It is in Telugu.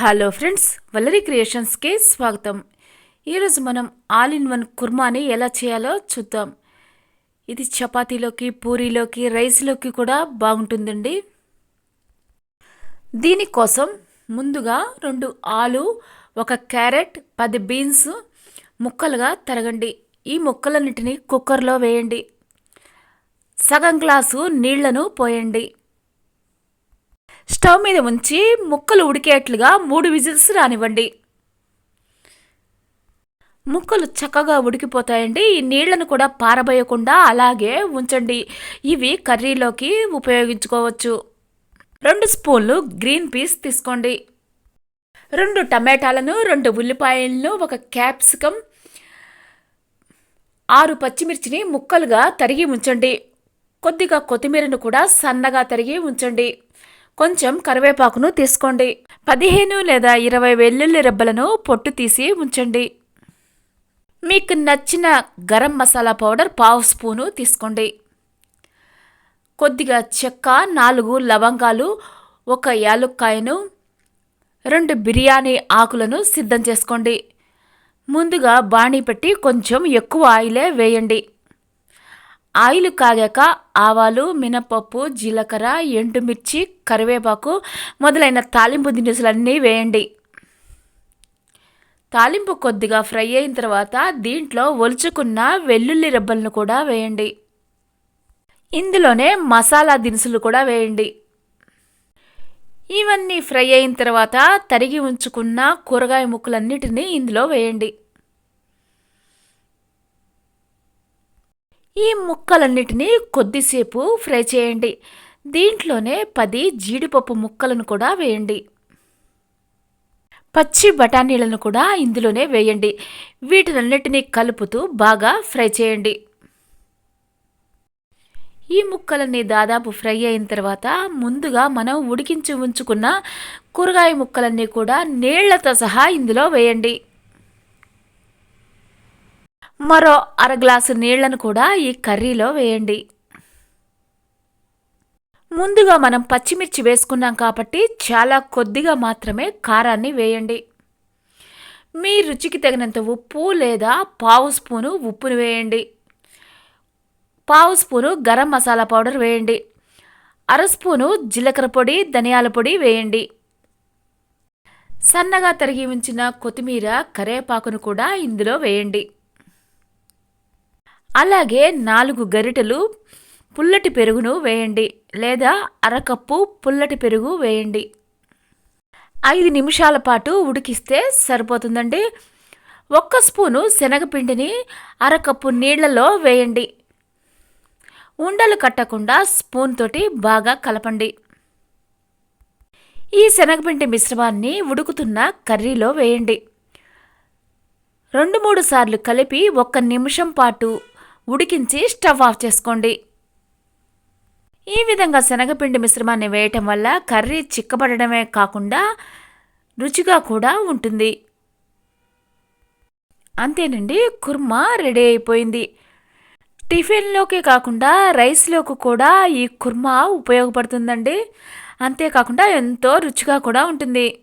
హలో ఫ్రెండ్స్ వల్లరి క్రియేషన్స్కి స్వాగతం. ఈరోజు మనం ఆల్ ఇన్ వన్ కుర్మాని ఎలా చేయాలో చూద్దాం. ఇది చపాతీలోకి పూరీలోకి రైస్లోకి కూడా బాగుంటుందండి. దీనికోసం ముందుగా రెండు ఆలు ఒక క్యారెట్ పది బీన్స్ ముక్కలుగా తరగండి. ఈ ముక్కలన్నిటిని కుక్కర్లో వేయండి. సగం గ్లాసు నీళ్ళను పోయండి. స్టవ్ మీద ఉంచి ముక్కలు ఉడికేట్లుగా మూడు విజిల్స్ రానివ్వండి. ముక్కలు చక్కగా ఉడికిపోతాయండి. ఈ నీళ్ళను కూడా పారబోయకుండా అలాగే ఉంచండి. ఇవి కర్రీలోకి ఉపయోగించుకోవచ్చు. రెండు స్పూన్లు గ్రీన్ పీస్ తీసుకోండి. రెండు టమాటాలను రెండు ఉల్లిపాయలను ఒక క్యాప్సికం ఆరు పచ్చిమిర్చిని ముక్కలుగా తరిగి ఉంచండి. కొద్దిగా కొత్తిమీరను కూడా సన్నగా తరిగి ఉంచండి. కొంచెం కరివేపాకును తీసుకోండి. పదిహేను లేదా ఇరవై వెల్లుల్లి రెబ్బలను పొట్టు తీసి ఉంచండి. మీకు నచ్చిన గరం మసాలా పౌడర్ పావు స్పూను తీసుకోండి. కొద్దిగా చెక్క నాలుగు లవంగాలు ఒక యాలుక్కాయను రెండు బిర్యానీ ఆకులను సిద్ధం చేసుకోండి. ముందుగా బాణీ పెట్టి కొంచెం ఎక్కువ ఆయిలే వేయండి. ఆయిల్ కాగాక ఆవాలు మినపప్పు జీలకర్ర ఎండుమిర్చి కరివేపాకు మొదలైన తాలింపు దినుసులన్నీ వేయండి. తాలింపు కొద్దిగా ఫ్రై అయిన తర్వాత దీంట్లో ఒలుచుకున్న వెల్లుల్లి రెబ్బలను కూడా వేయండి. ఇందులోనే మసాలా దినుసులు కూడా వేయండి. ఇవన్నీ ఫ్రై అయిన తర్వాత తరిగి ఉంచుకున్న కూరగాయ ముక్కలన్నిటినీ ఇందులో వేయండి. ఈ ముక్కలన్నిటినీ కొద్దిసేపు ఫ్రై చేయండి. దీంట్లోనే పది జీడిపప్పు ముక్కలను కూడా వేయండి. పచ్చి బఠానీలను కూడా ఇందులోనే వేయండి. వీటినన్నిటినీ కలుపుతూ బాగా ఫ్రై చేయండి. ఈ ముక్కలన్నీ దాదాపు ఫ్రై అయిన తర్వాత ముందుగా మనం ఉడికించి ఉంచుకున్న కూరగాయ ముక్కలన్నీ కూడా నీళ్ళతో సహా ఇందులో వేయండి. మరో అర గ్లాసు నీళ్ళను కూడా ఈ కర్రీలో వేయండి. ముందుగా మనం పచ్చిమిర్చి వేసుకున్నాం కాబట్టి చాలా కొద్దిగా మాత్రమే కారాన్ని వేయండి. మీ రుచికి తగినంత ఉప్పు లేదా పావు స్పూను ఉప్పును వేయండి. పావు స్పూను గరం మసాలా పౌడర్ వేయండి. అర స్పూను జీలకర్ర పొడి ధనియాల పొడి వేయండి. సన్నగా తరిగి ఉంచిన కొత్తిమీర కరేపాకును కూడా ఇందులో వేయండి. అలాగే నాలుగు గరిటెలు పుల్లటి పెరుగును వేయండి లేదా అరకప్పు పుల్లటి పెరుగు వేయండి. ఐదు నిమిషాల పాటు ఉడికిస్తే సరిపోతుందండి. ఒక్క స్పూను శనగపిండిని అరకప్పు నీళ్ళలో వేయండి. ఉండలు కట్టకుండా స్పూన్ తోటి బాగా కలపండి. ఈ శనగపిండి మిశ్రమాన్ని ఉడుకుతున్న కర్రీలో వేయండి. రెండు మూడు సార్లు కలిపి ఒక్క నిమిషం పాటు ఉడికించి స్టవ్ ఆఫ్ చేసుకోండి. ఈ విధంగా శనగపిండి మిశ్రమాన్ని వేయటం వల్ల కర్రీ చిక్కబడమే కాకుండా రుచిగా కూడా ఉంటుంది. అంతేనండి కుర్మా రెడీ అయిపోయింది. టిఫిన్లోకే కాకుండా రైస్లోకి కూడా ఈ కుర్మా ఉపయోగపడుతుందండి. అంతేకాకుండా ఎంతో రుచిగా కూడా ఉంటుంది.